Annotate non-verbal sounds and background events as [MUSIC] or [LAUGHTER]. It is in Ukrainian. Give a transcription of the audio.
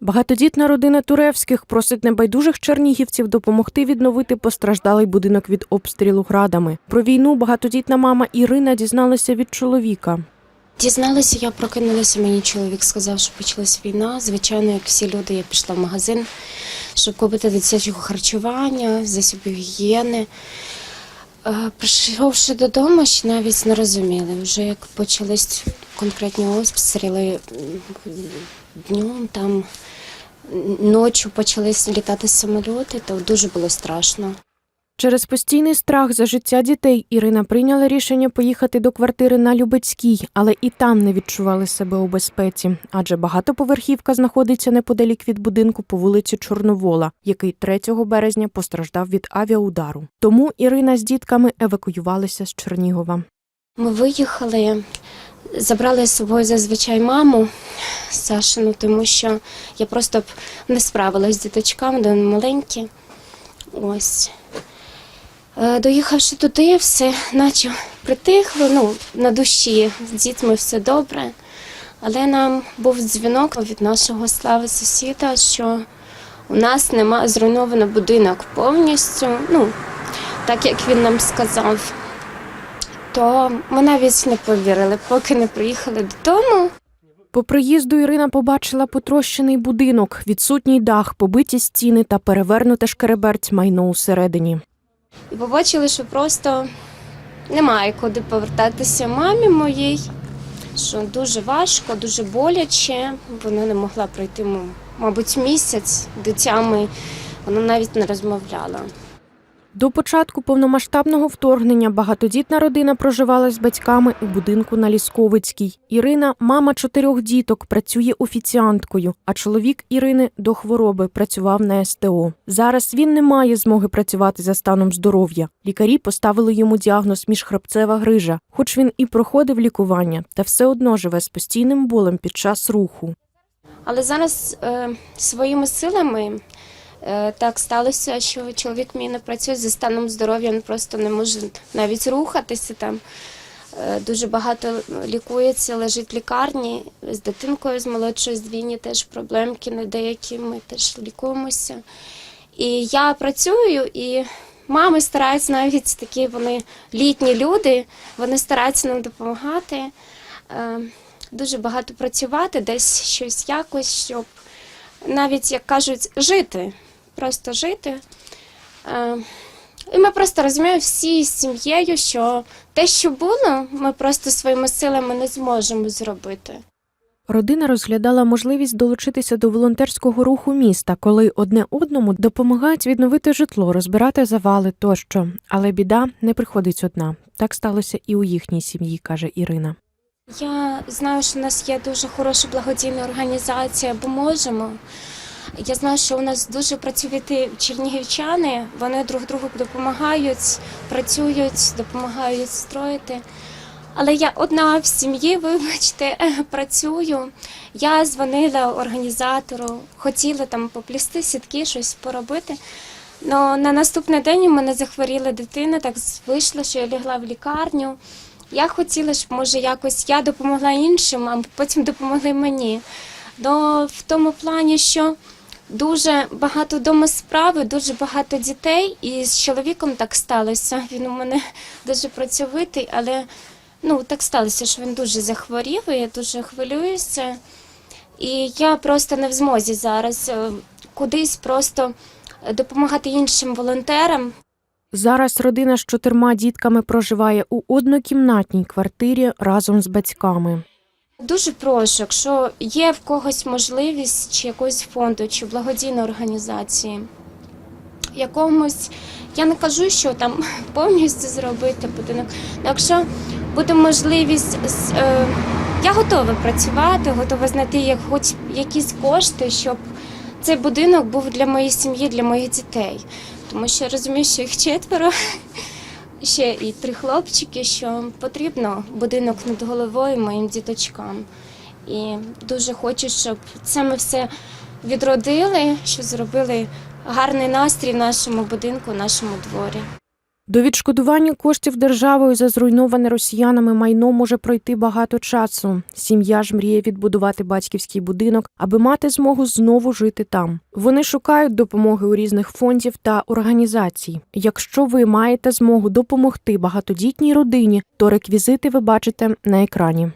Багатодітна родина Туревських просить небайдужих чернігівців допомогти відновити постраждалий будинок від обстрілу градами. Про війну багатодітна мама Ірина дізналася від чоловіка. Дізналася, я прокинулася, мені чоловік сказав, що почалась війна. Звичайно, як всі люди, я пішла в магазин, щоб купити дитячого харчування, засобів гігієни. Е, Прийшовши додому, ще навіть не розуміли. Вже як почались конкретні обстріли днем, там ночі почались літати самоліти, то дуже було страшно. Через постійний страх за життя дітей Ірина прийняла рішення поїхати до квартири на Любецькій, але і там не відчували себе у безпеці, адже багатоповерхівка знаходиться неподалік від будинку по вулиці Чорновола, який 3 березня постраждав від авіаудару. Тому Ірина з дітками евакуювалися з Чернігова. Ми виїхали, забрали з собою зазвичай маму Сашину, тому що я просто б не справилась з діточками, вони маленькі. Ось. Е, Доїхавши туди, все наче притихло, ну, на душі з дітьми все добре. Але нам був дзвінок від нашого слави сусіда, що у нас нема зруйновано будинок повністю, ну, так як він нам сказав то ми навіть не повірили, поки не приїхали додому. По приїзду Ірина побачила потрощений будинок, відсутній дах, побиті стіни та перевернуте шкереберть майно усередині. І побачили, що просто немає куди повертатися мамі моїй, що дуже важко, дуже боляче. Вона не могла пройти, мабуть, місяць дитями. Вона навіть не розмовляла. До початку повномасштабного вторгнення багатодітна родина проживала з батьками у будинку на Лісковицькій. Ірина, мама чотирьох діток, працює офіціанткою, а чоловік Ірини до хвороби працював на СТО. Зараз він не має змоги працювати за станом здоров'я. Лікарі поставили йому діагноз міжхребцева грижа, хоч він і проходив лікування, та все одно живе з постійним болем під час руху. Але зараз е, своїми силами так сталося, що чоловік мій не працює за станом здоров'я, він просто не може навіть рухатися там. Е, дуже багато лікується, лежить в лікарні з дитинкою з молодшої з двійні теж проблемки на деякі. Ми теж лікуємося. І я працюю, і мами стараються навіть такі вони літні люди, вони стараються нам допомагати. Е, дуже багато працювати, десь щось якось, щоб навіть, як кажуть, жити, просто жити. Е, І ми просто розуміємо всі з сім'єю, що те, що було, ми просто своїми силами не зможемо зробити. Родина розглядала можливість долучитися до волонтерського руху міста, коли одне одному допомагають відновити житло, розбирати завали тощо. Але біда не приходить одна. Так сталося і у їхній сім'ї, каже Ірина. Я знаю, що у нас є дуже хороша благодійна організація, бо можемо. Я знаю, що у нас дуже працьовиті чернігівчани, вони друг другу допомагають, працюють, допомагають строїти. Але я одна в сім'ї, вибачте, [LAUGHS] працюю. Я дзвонила організатору, хотіла там поплісти сітки, щось поробити. Но на наступний день у мене захворіла дитина, так вийшло, що я лягла в лікарню. Я хотіла, щоб може якось я допомогла іншим, а потім допомогли мені. Но в тому плані, що дуже багато вдома справи, дуже багато дітей, і з чоловіком так сталося. Він у мене [LAUGHS] дуже працьовитий, але ну так сталося, що він дуже захворів, і я дуже хвилююся. І я просто не в змозі зараз е, кудись просто е, допомагати іншим волонтерам. Зараз родина з чотирма дітками проживає у однокімнатній квартирі разом з батьками. Дуже прошу, якщо є в когось можливість чи якогось фонду, чи благодійної організації, якомусь, я не кажу, що там [LAUGHS] повністю зробити будинок. Якщо буде можливість, е, я готова працювати, готова знайти як, хоч якісь кошти, щоб цей будинок був для моєї сім'ї, для моїх дітей. Тому що я розумію, що їх четверо, [LAUGHS] ще і три хлопчики, що потрібно будинок над головою моїм діточкам. І дуже хочу, щоб це ми все відродили, що зробили гарний настрій в нашому будинку, в нашому дворі. До відшкодування коштів державою за зруйноване росіянами майно може пройти багато часу. Сім'я ж мріє відбудувати батьківський будинок, аби мати змогу знову жити там. Вони шукають допомоги у різних фондів та організацій. Якщо ви маєте змогу допомогти багатодітній родині, то реквізити ви бачите на екрані.